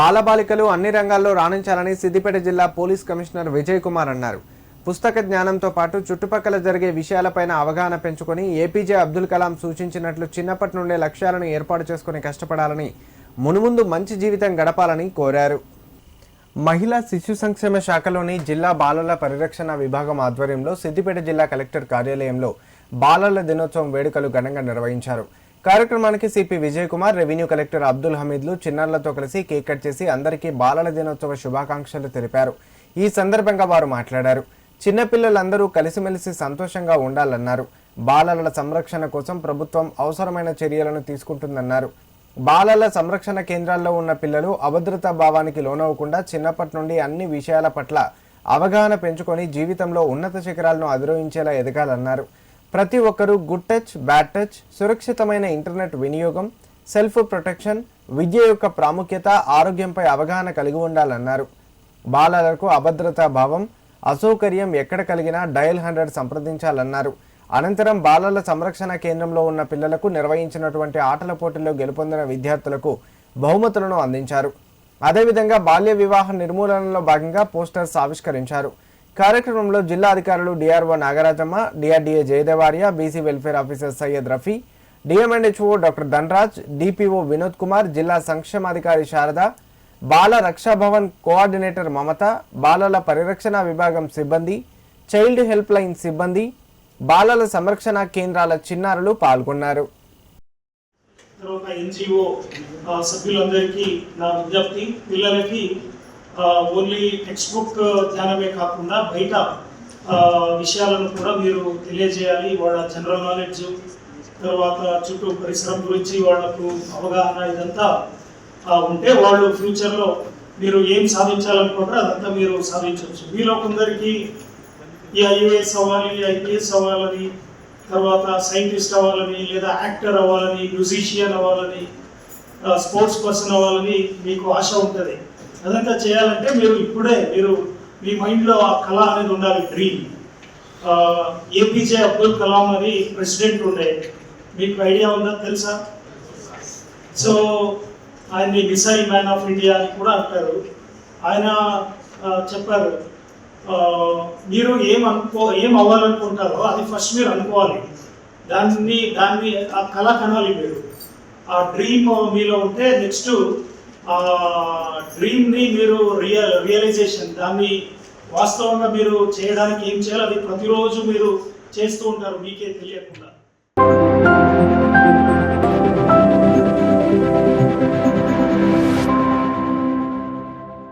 బాలబాలికలు అన్ని రంగాల్లో రాణించాలని సిద్దిపేట జిల్లా పోలీస్ కమిషనర్ విజయ్ కుమార్ అన్నారు. పుస్తక జ్ఞానంతో పాటు చుట్టుపక్కల జరిగే విషయాలపైన అవగాహన పెంచుకొని ఏపీజే అబ్దుల్ కలాం సూచించినట్లు చిన్నప్పటి నుండే లక్ష్యాలను ఏర్పాటు చేసుకుని కష్టపడాలని మునుముందు మంచి జీవితం గడపాలని కోరారు. మహిళా శిశు సంక్షేమ శాఖలోని జిల్లా బాలల పరిరక్షణ విభాగం ఆధ్వర్యంలో సిద్దిపేట జిల్లా కలెక్టర్ కార్యాలయంలో బాలల దినోత్సవం వేడుకలు ఘనంగా నిర్వహించారు. కార్యక్రమానికి CP Vijay Kumar revenue collector Abdul హమీద్లు చిన్నారులతో కలిసి కేక్ కట్ చేసి అందరికీ బాలల దినోత్సవ శుభాకాంక్షలు తెలిపారు. ఈ సందర్భంగా వారు మాట్లాడారు. చిన్నపిల్లలందరూ కలిసిమెలిసి సంతోషంగా ఉండాలన్నారు. బాలల సంరక్షణ కోసం ప్రభుత్వం అవసరమైన చర్యలను తీసుకుంటుందన్నారు. బాలల సంరక్షణ కేంద్రాల్లో ఉన్న పిల్లలు అభద్రతా భావానికి లోనవ్వకుండా చిన్నప్పటి నుండి అన్ని విషయాల పట్ల అవగాహన పెంచుకొని జీవితంలో ఉన్నత శిఖరాలను అధిరోహించేలా ఎదగాలన్నారు. ప్రతి ఒక్కరూ గుడ్ టచ్ బ్యాడ్ టచ్ సురక్షితమైన ఇంటర్నెట్ వినియోగం సెల్ఫ్ ప్రొటెక్షన్ విద్య యొక్క ప్రాముఖ్యత ఆరోగ్యంపై అవగాహన కలిగి ఉండాలన్నారు. బాలలకు అభద్రతా భావం అసౌకర్యం ఎక్కడ కలిగినా డయల్ హండ్రెడ్ సంప్రదించాలన్నారు. అనంతరం బాలల సంరక్షణ కేంద్రంలో ఉన్న పిల్లలకు నిర్వహించినటువంటి ఆటల పోటీల్లో గెలుపొందిన విద్యార్థులకు బహుమతులను అందించారు. అదేవిధంగా బాల్య వివాహ నిర్మూలనలో భాగంగా పోస్టర్స్ ఆవిష్కరించారు. కార్యక్రమంలో జిల్లా అధికారులు DRO Nagarajamma DRDA Jayadevarya BC welfare officer Syed Rafi DMNHO doctor Dhanaraj DPO Vinod Kumar జిల్లా సంక్షేమాధికారి శారద బాల రక్షాభవన్ కోఆర్డినేటర్ మమత బాలల పరిరక్షణ విభాగం సిబ్బంది చైల్డ్ హెల్ప్ లైన్ సిబ్బంది బాలల సంరక్షణ కేంద్రాల చిన్నారులు పాల్గొన్నారు. తర్వాత ఎన్జిఓ సభ్యులందరికీ నా విజ్ఞప్తి పిల్లలకి ఓన్లీ టెక్స్ట్ బుక్ ధ్యానమే కాకుండా బయట విషయాలను కూడా మీరు తెలియజేయాలి. వాళ్ళ జనరల్ నాలెడ్జ్ తర్వాత చుట్టూ పరిసరం గురించి వాళ్ళకు అవగాహన ఇదంతా ఉంటే వాళ్ళు ఫ్యూచర్లో మీరు ఏం సాధించాలనుకుంటారో అదంతా మీరు సాధించవచ్చు. మీలో కొందరికి ఈ ఐఏఎస్ అవ్వాలి ఐపీఎస్ అవ్వాలని తర్వాత సైంటిస్ట్ అవ్వాలని లేదా యాక్టర్ అవ్వాలని మ్యూజిషియన్ అవ్వాలని స్పోర్ట్స్ పర్సన్ అవ్వాలని మీకు ఆశ ఉంటుంది. అదంతా చేయాలంటే మీరు ఇప్పుడే మీరు మీ మైండ్లో ఆ కళ అనేది ఉండాలి డ్రీమ్ ఏపీజే అబ్దుల్ కలాం అని ప్రెసిడెంట్ ఉండే. మీకు ఐడియా ఉందా తెలుసా? సో ఆయన్ని మిసైల్ మ్యాన్ ఆఫ్ ఇండియా అని కూడా అంటారు. ఆయన చెప్పారు మీరు ఏం అనుకో ఏం అవ్వాలనుకుంటారో అది ఫస్ట్ మీరు అనుకోవాలి. దాన్ని దాన్ని ఆ కళ కనాలి మీరు. ఆ డ్రీమ్ మీలో ఉంటే నెక్స్ట్ ఆ డ్రీమ్ని మీరు రియల్ రియలైజేషన్ దాన్ని వాస్తవంగా మీరు చేయడానికి ఏం చేయాలి అది ప్రతిరోజు మీరు చేస్తూ ఉంటారు మీకే తెలియకుండా.